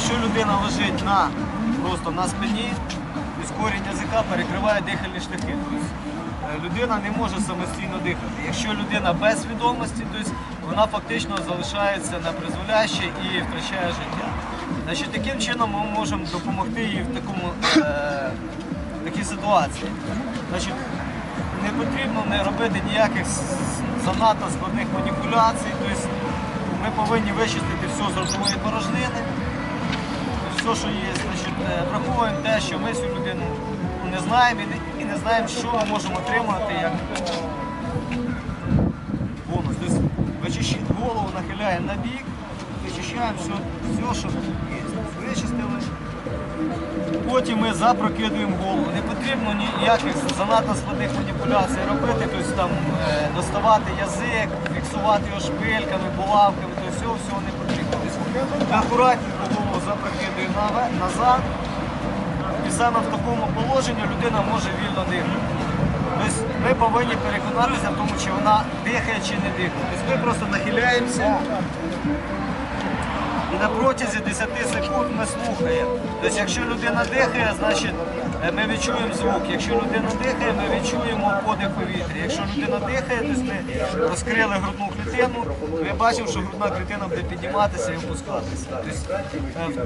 людина лежить на, просто на спині, корінь язика перекриває дихальні шляхи. Тобто, е, людина не може самостійно дихати. Якщо людина без свідомості, тобто вона фактично залишається на призволяще і втрачає життя. Значить, таким чином ми можемо допомогти їй в такому е, такій ситуації. Значить, не потрібно не робити ніяких занадто складних маніпуляцій. Тобто ми повинні вичистити все з ротової порожнини, все, що є. Значить, е, враховуємо те, що ми цю людину ну, не знаємо і не, знаємо, що ми можемо отримати як бонус. Тобто вичищ- голову нахиляємо на бік, вичищаємо все, все що є. Вичистили. Потім ми запрокидуємо голову. Не потрібно ніяких занадто складних маніпуляцій робити, тобто там е, доставати язик, фіксувати його шпильками, булавками, тобто всього всього не потрібно. Тобто Ми акуратненько голову запрокидуємо наве- назад. І саме в такому положенні людина може вільно дихати. Тобто ми повинні переконатися в тому, чи вона дихає чи не дихає. Тобто ми просто нахиляємося. І на протязі 10 секунд ми слухаємо. Тобто, якщо людина дихає, значить е, ми відчуємо звук. Якщо людина дихає, ми відчуємо подих повітря. Якщо людина дихає, тобто ми розкрили грудну клітину, ми бачимо, що грудна клітина буде підніматися і опускатися. Тобто,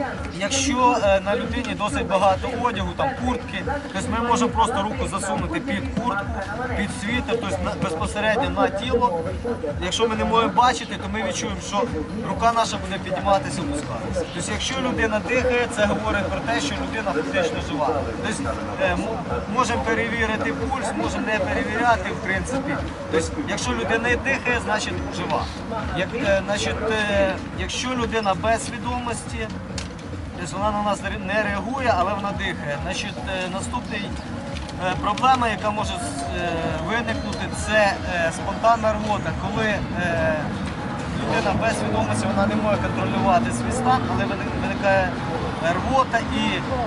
е, Якщо е, на людині досить багато одягу, там куртки, тобто ми можемо просто руку засунути під куртку, під світер, тобто безпосередньо на тіло. Якщо ми не можемо бачити, то ми відчуємо, що рука наша буде підніматися, опускатися. Тобто, якщо людина дихає, це говорить про те, що людина фактично жива. Тобто, е, можемо перевірити пульс, можемо не перевіряти, в принципі. Тобто, якщо людина дихає, значить жива. Як, е, значить, е, якщо людина без свідомості, Тобто вона на нас не реагує, але вона дихає. Значить, наступний проблема, яка може виникнути, це спонтанна рвота, коли людина без свідомості вона не може контролювати свій стан, але виникає рвота і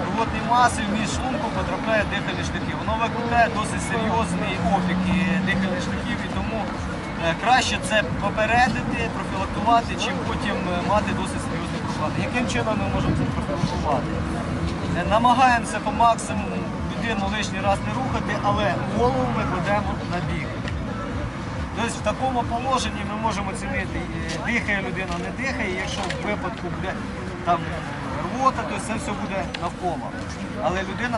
рвотні маси в між шлунку потрапляє дихальні шляхи. Воно викликає досить серйозний опік дихальних шляхів, і тому е, краще це попередити, профілактувати, чим потім е, мати досить серйозні проблеми. Яким чином ми можемо це профілактувати? Е, Намагаємося по максимуму людину лишній раз не рухати, але голову ми кладемо на бік. Тобто в такому положенні ми можемо оцінити, дихає людина, не дихає, якщо в випадку буде там рвота, то це все буде навколо. Але людина